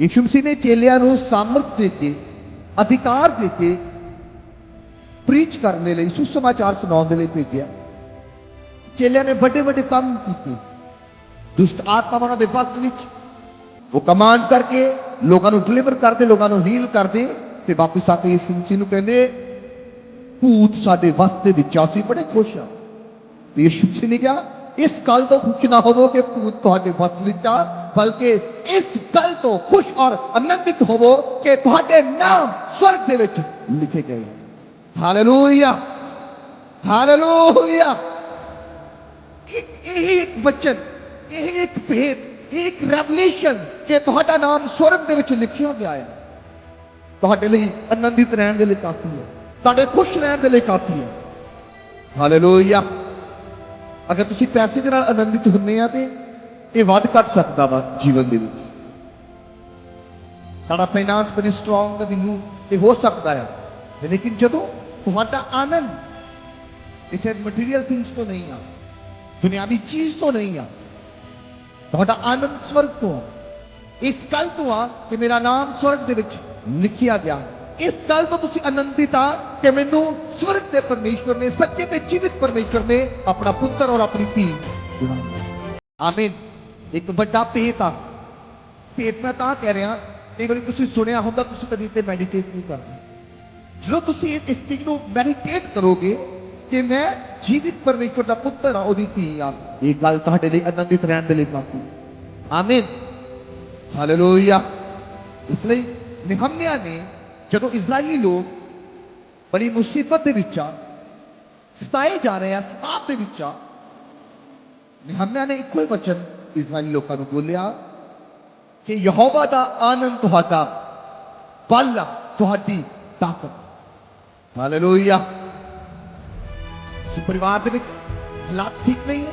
ਯਿਸੂ ਮਸੀਹ ਨੇ ਚੇਲਿਆਂ ਨੂੰ ਸਾਮਰਥ ਦੇ ਕੇ ਅਧਿਕਾਰ ਦੇ ਕੇ ਪ੍ਰੀਚ ਕਰਨ ਦੇ ਲਈ ਸੁਸਮਾਚਾਰ ਸੁਣਾਉਣ ਦੇ ਲਈ ਭੇਜਿਆ ਚੇਲਿਆਂ ਨੇ ਵੱਡੇ ਵੱਡੇ ਕੰਮ ਕੀਤੇ ਦੁਸ਼ਟ ਆਤਮਾਵਾਂ ਦੇ ਵਸ ਵਿੱਚ ਉਹ ਕਮਾਂਡ ਕਰਕੇ ਲੋਕਾਂ ਨੂੰ ਡਿਲੀਵਰ ਕਰਦੇ ਲੋਕਾਂ ਨੂੰ ਹੀਲ ਕਰਦੇ ਤੇ ਵਾਪਸ ਆ ਕੇ ਯਿਸੂ ਮਸੀਹ ਨੂੰ ਕਹਿੰਦੇ ਭੂਤ ਸਾਡੇ ਵਸ ਦੇ ਵਿੱਚ ਆ, ਅਸੀਂ ਬੜੇ ਖੁਸ਼ ਆ ਤੇ ਯਿਸੂ ਮਸੀਹ ਨੇ ਕਿਹਾ ਇਸ ਗੱਲ ਤੋਂ ਖੁਸ਼ ਨਾ ਹੋਵੋ ਕਿ ਭੂਤ ਤੁਹਾਡੇ ਵਸ ਵਿੱਚ ਆ ਬਲਕਿ ਇਸ ਗੱਲ ਤੋਂ ਖੁਸ਼ ਔਰ ਆਨੰਦਿਤ ਹੋਵੋ ਕਿ ਤੁਹਾਡੇ ਨਾਮ ਸਵਰਗ ਦੇ ਵਿੱਚ ਲਿਖੇ ਗਏ ਹਾਲੇਲੂਇਆ ਹਾਲੇਲੂਇਆ ਇਹ ਇੱਕ ਬਚਨ, ਇਹ ਇੱਕ ਭੇਦ, ਇਹ ਇੱਕ ਰੈਵਲੇਸ਼ਨ ਕਿ ਤੁਹਾਡਾ ਨਾਮ ਸਵਰਗ ਦੇ ਵਿੱਚ ਲਿਖਿਆ ਗਿਆ ਹੈ। ਤੁਹਾਡੇ ਲਈ ਆਨੰਦਿਤ ਰਹਿਣ ਦੇ ਲਈ ਕਾਫੀ ਹੈ। ਤੁਹਾਡੇ ਖੁਸ਼ ਰਹਿਣ ਦੇ ਲਈ ਕਾਫੀ ਹੈ। ਹਾਲੇਲੂਇਆ ਅਗਰ ਤੁਸੀਂ ਪੈਸੇ ਦੇ ਨਾਲ ਆਨੰਦਿਤ ਹੁੰਦੇ ਆ ਤੇ ਇਹ ਵੱਧ ਘਟ ਸਕਦਾ ਵਾ ਜੀਵਨ ਦੇ ਵਿੱਚ। ਤੁਹਾਡਾ ਫਾਈਨਾਂਸ ਬੜੀ ਸਟਰੋਂਗ ਕਦੀ ਨੂੰ ਇਹ ਹੋ ਸਕਦਾ ਹੈ। ਲੇਕਿਨ ਜਦੋਂ ਤੁਹਾਡਾ ਆਨੰਦ ਇਥੇ ਮਟੀਰੀਅਲ ਥਿੰਗਸ ਤੋਂ ਨਹੀਂ ਆ, ਦੁਨਿਆਵੀ ਚੀਜ਼ ਤੋਂ ਨਹੀਂ ਆ, ਤੁਹਾਡਾ ਆਨੰਦ ਸਵਰਗ ਤੋਂ ਆ। ਇਸ ਗੱਲ ਤੋਂ ਆ ਕਿ ਮੇਰਾ ਨਾਮ ਸਵਰਗ ਦੇ ਵਿੱਚ ਲਿਖਿਆ ਗਿਆ। ਇਸ ਗੱਲ ਤੋਂ ਤੁਸੀਂ ਆਨੰਦਿਤ ਆ ਕਿ ਮੈਨੂੰ ਸਵਰਗ ਦੇ ਪਰਮੇਸ਼ਵਰ ਨੇ, ਸੱਚੇ ਤੇ ਜੀਵਿਤ ਪਰਮੇਸ਼ਵਰ ਨੇ ਆਪਣਾ ਪੁੱਤਰ ਔਰ ਆਪਣੀ ਧੀ ਚੁਣਿਆ ਆਮੀਨ। ਇੱਕ ਵੱਡਾ ਭੇਤ ਆ। ਭੇਤ ਮੈਂ ਤਾਂ ਕਹਿ ਰਿਹਾ ਕਈ ਵਾਰੀ ਤੁਸੀਂ ਸੁਣਿਆ ਹੁੰਦਾ, ਤੁਸੀਂ ਕਦੀ ਤੇ ਮੈਡੀਟੇਟ ਨਹੀਂ ਕਰਦੇ। ਜਦੋਂ ਤੁਸੀਂ ਇਸ ਚੀਜ਼ ਨੂੰ ਮੈਡੀਟੇਟ ਕਰੋਗੇ ਕਿ ਮੈਂ ਜੀਵਿਤ ਪਰਮੇਸ਼ਵਰ ਦਾ ਪੁੱਤਰ ਆ ਉਹਦੀ ਧੀ ਆ ਇਹ ਗੱਲ ਤੁਹਾਡੇ ਲਈ ਆਨੰਦਿਤ ਰਹਿਣ ਦੇ ਲਈ ਕਾਫੀ ਆਮੀਨ ਹਾਲੇਲੂਇਆ ਇਸ ਲਈ ਨਿਹਮਿਆ ਨੇ ਜਦੋਂ ਇਜ਼ਰਾਈਲੀ ਲੋਕ ਬੜੀ ਮੁਸੀਬਤ ਦੇ ਵਿੱਚ ਆ, ਸਤਾਏ ਜਾ ਰਹੇ ਆ, ਸਤਾਪ ਦੇ ਵਿੱਚ ਆ, ਨਿਹਮਿਆ ਨੇ ਇੱਕੋ ਹੀ ਵਚਨ ਇਜ਼ਰਾਈਲੀ ਲੋਕਾਂ ਨੂੰ ਬੋਲਿਆ ਕਿ ਯਹੋਵਾ ਦਾ ਆਨੰਦ ਤੁਹਾਡਾ ਬਲ ਆ, ਤੁਹਾਡੀ ਤਾਕਤ। ਹਾਲੇਲੂਇਆ। ਤੁਸੀਂ ਪਰਿਵਾਰ ਦੇ ਵਿੱਚ ਹਾਲਾਤ ਠੀਕ ਨਹੀਂ ਹੈ।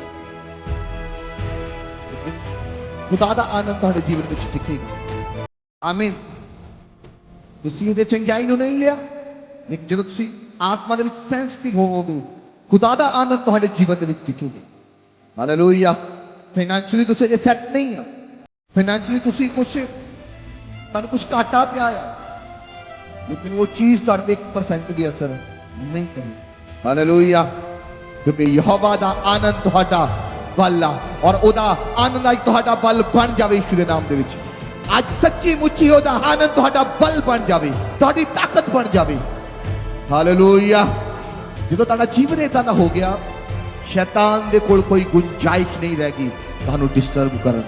ਖੁਦਾ ਦਾ ਆਨੰਦ ਤੁਹਾਡੇ ਜੀਵਨ ਵਿੱਚ ਦਿਖੇਗਾ। ਆਮੀਨ। ਤੁਸੀਂ ਇਹਦੇ ਚੰਗਿਆਈ ਨੂੰ ਨਹੀਂ ਲਿਆ ਲੇਕਿਨ ਜਦੋਂ ਤੁਸੀਂ ਆਤਮਾ ਦੇ ਵਿੱਚ ਸੈਂਸਿਟਿਵ ਹੋਵੋਗੇ ਖੁਦਾ ਦਾ ਆਨੰਦ ਤੁਹਾਡੇ ਜੀਵਨ ਦੇ ਵਿੱਚ ਦਿਖੇਗਾ। ਹਾਲੇਲੂਇਆ। ਫਾਈਨੈਂਸ਼ੀਅਲੀ ਤੁਸੀਂ ਇਹ ਸੈੱਟ ਨਹੀਂ ਆ ਫਾਈਨੈਂਸ਼ਲੀ ਤੁਸੀਂ ਕੁਝ ਤੁਹਾਨੂੰ ਕੁਝ ਘਾਟਾ ਪਿਆ ਆ। ਲੇਕਿਨ ਉਹ ਚੀਜ਼ ਤੁਹਾਡੇ ਤੇ 1% ਦੀ ਅਸਰ ਨਹੀਂ ਕਰੀ ਹਾਲੇਲੂਇਆ ਕਿਉਂਕਿ ਯਹੋਵਾ ਦਾ ਆਨੰਦ ਤੁਹਾਡਾ ਬਲ ਆ ਔਰ ਉਹਦਾ ਆਨੰਦ ਅੱਜ ਤੁਹਾਡਾ ਬਲ ਬਣ ਜਾਵੇ ਯਿਸੂ ਦੇ ਨਾਮ ਦੇ ਵਿੱਚ। ਅੱਜ ਸੱਚੀ ਮੁੱਚੀ ਉਹਦਾ ਆਨੰਦ ਤੁਹਾਡਾ ਬਲ ਬਣ ਜਾਵੇ, ਤੁਹਾਡੀ ਤਾਕਤ ਬਣ ਜਾਵੇ। ਹਾਲੇਲੂਇਆ ਜਦੋਂ ਤੁਹਾਡਾ ਜੀਵਨ ਇਦਾਂ ਦਾ ਹੋ ਗਿਆ, ਸ਼ੈਤਾਨ ਦੇ ਕੋਲ ਕੋਈ ਗੁੰਜਾਇਸ਼ ਨਹੀਂ ਰਹਿ ਗਈ, ਤੁਹਾਨੂੰ ਡਿਸਟਰਬ ਕਰਨ